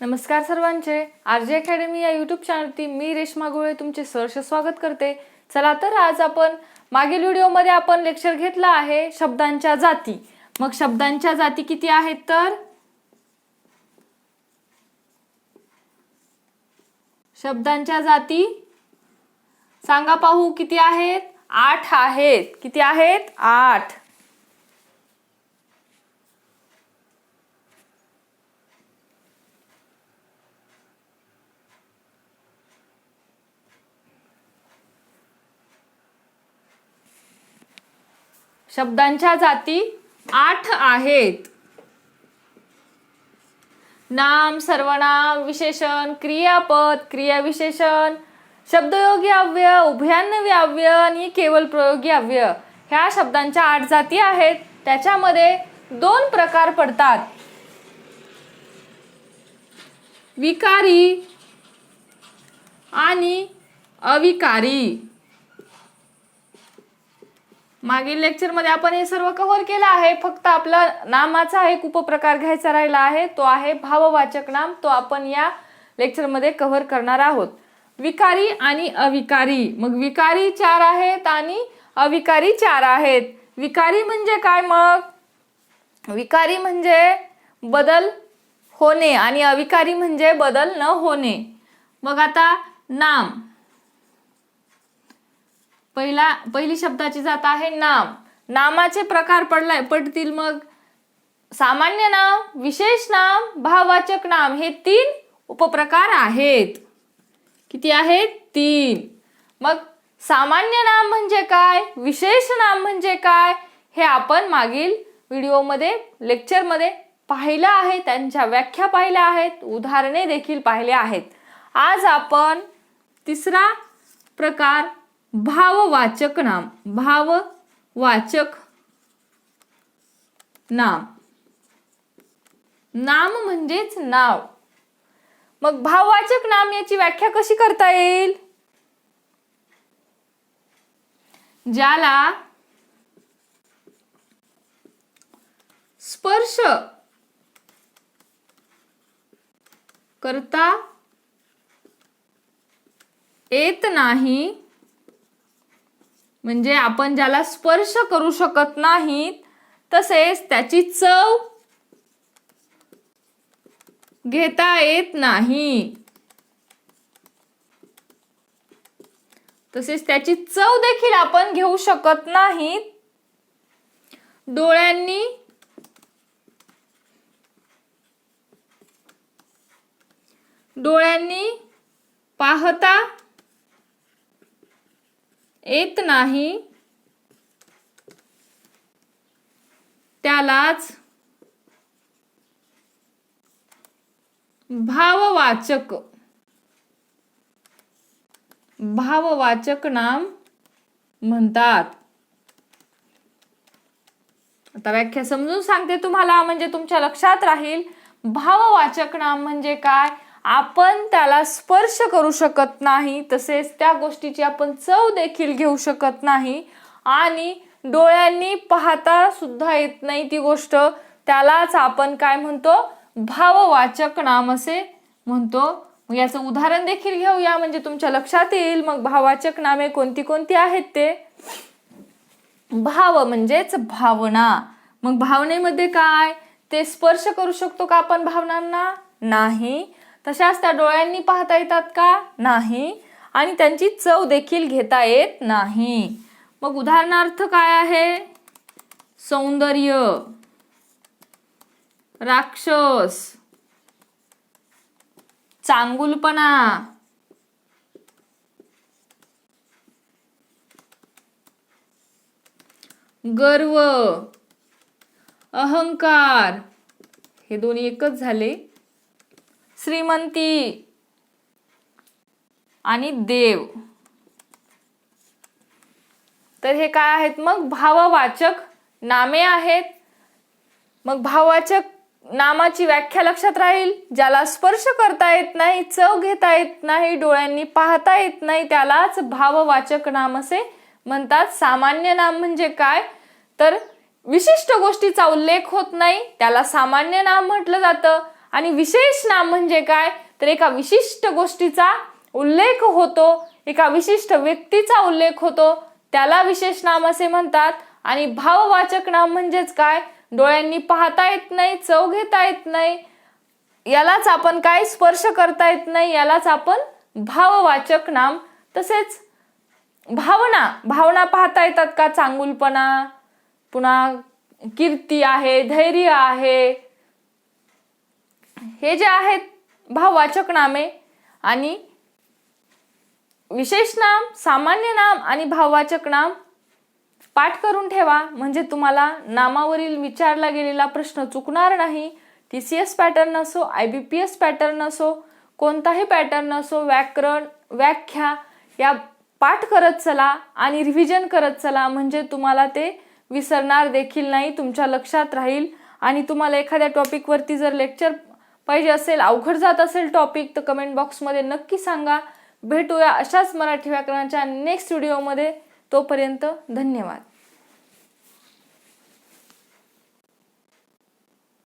नमस्कार सर्वांचे. R J academy या यूट्यूब चॅनलवरती मी रेश्मा गोळे तुमचे सहर्ष स्वागत करते. चला तर आज आपण मागील व्हिडिओमध्ये आपण लेक्चर घेतला आहे शब्दांच्या जाती. मग शब्दांच्या जाती किती आहेत तर? शब्दांच्या जाती सांगा पाहू किती आहेत? आठ आहेत. किती आहेत? आठ. शब्दांच्या जाती आठ आहेत. नाम सर्वनाम विशेषण क्रियापद क्रियाविशेषण शब्दयोगी अव्यय उभयान्नवी अव्यय आणि केवळ प्रयोगी अव्यय. ह्या शब्दांच्या आठ जाती आहेत. त्याच्यामध्ये दोन प्रकार पडतात. विकारी आणि अविकारी. मागील लेक्चरमध्ये आपण हे सर्व कव्हर केलं आहे. फक्त आपला नामाचा एक उपप्रकार घ्यायचा राहिला आहे. तो आहे भाववाचक नाम. तो आपण या लेक्चरमध्ये कव्हर करणार आहोत. विकारी आणि अविकारी. मग विकारी चार आहेत आणि अविकारी चार आहेत. विकारी म्हणजे काय मग? विकारी म्हणजे बदल होणे आणि अविकारी म्हणजे बदल न होणे. मग आता नाम. पहिला पहिली शब्दाची जात आहे नाम. नामाचे प्रकार पडलाय पडतील मग. सामान्य नाम विशेष नाम भाववाचक नाम हे तीन उपप्रकार आहेत. किती आहेत? तीन. मग सामान्य नाम म्हणजे काय? विशेष नाम म्हणजे काय? हे आपण मागील व्हिडिओमध्ये लेक्चरमध्ये पाहिलं आहे त्यांच्या व्याख्या पाहिल्या आहेत उदाहरणे देखील पाहिले आहेत. आज आपण तिसरा प्रकार भाववाचक नाम. भाववाचक नाम. नाम म्हणजेच नाव. मग भाववाचक नाम याची व्याख्या कशी करता येईल? ज्याला स्पर्श करता येत नाही म्हणजे आपण ज्याला स्पर्श करू शकत नाहीत तसेच त्याची चव घेता येत नाही. तसेच त्याची चव देखील आपण घेऊ शकत नाहीत. डोळ्यांनी डोळ्यांनी पाहता येत नाही. त्यालाच भाववाचक भाववाचक नाम म्हणतात. आता व्याख्या समजून सांगते तुम्हाला म्हणजे तुमच्या लक्षात राहील भाववाचक नाम म्हणजे काय? आपण त्याला स्पर्श करू शकत नाही तसेच त्या गोष्टीची आपण चव देखील घेऊ शकत नाही आणि डोळ्यांनी पाहता सुद्धा येत नाही ती गोष्ट. त्यालाच आपण काय म्हणतो? भाववाचक नाम असे म्हणतो. मग याचं उदाहरण देखील घेऊया. म्हणजे तुमच्या लक्षात येईल मग भाववाचक नामे कोणती कोणती आहेत ते. भाव म्हणजेच भावना. मग भावनेमध्ये काय? ते स्पर्श करू शकतो का आपण भावनांना? नाही. तशाच त्या डोळ्यांनी पाहता येतात का? नाही. आणि त्यांची चव देखील घेता येत नाही. मग उदाहरणार्थ काय आहे? सौंदर्य. राक्षस. चांगुलपणा. गर्व. अहंकार. हे दोन्ही एकच झाले. श्रीमंती आणि देव. तर हे काय आहेत? मग भाववाचक नामे आहेत. मग भाववाचक नामाची व्याख्या लक्षात राहील. ज्याला स्पर्श करता येत नाही चव घेता येत नाही डोळ्यांनी पाहता येत नाही त्यालाच भाववाचक नाम असे म्हणतात. सामान्य नाम म्हणजे काय? तर विशिष्ट गोष्टीचा उल्लेख होत नाही. त्याला सामान्य नाम म्हटलं जातं. आणि विशेष नाम म्हणजे काय? तर एका विशिष्ट गोष्टीचा उल्लेख होतो एका विशिष्ट व्यक्तीचा उल्लेख होतो. त्याला विशेष नाम असे म्हणतात. आणि भाववाचक नाम म्हणजेच काय? डोळ्यांनी पाहता येत नाही चव घेता येत नाही. यालाच आपण काय स्पर्श करता येत नाही? यालाच आपण भाववाचक नाम. तसेच भावना. भावना पाहता येतात का? चांगुलपणा पुन्हा कीर्ती आहे धैर्य आहे. हे जे आहेत भाववाचक नामे आणि विशेष नाम सामान्य नाम आणि भाववाचक नाम पाठ करून ठेवा. म्हणजे तुम्हाला नामावरील विचारला गेलेला प्रश्न चुकणार नाही. टी सी एस पॅटर्न असो I B P S pattern असो कोणताही पॅटर्न असो व्याकरण व्याख्या या पाठ करत चला आणि रिव्हिजन करत चला. म्हणजे तुम्हाला ते विसरणार देखील नाही तुमच्या लक्षात राहील. आणि तुम्हाला एखाद्या टॉपिकवरती जर लेक्चर पाहिजे असेल अवघड जात असेल टॉपिक तर कमेंट बॉक्समध्ये नक्की सांगा. भेटूया अशाच मराठी व्याकरणाच्या नेक्स्ट व्हिडिओमध्ये तोपर्यंत धन्यवाद.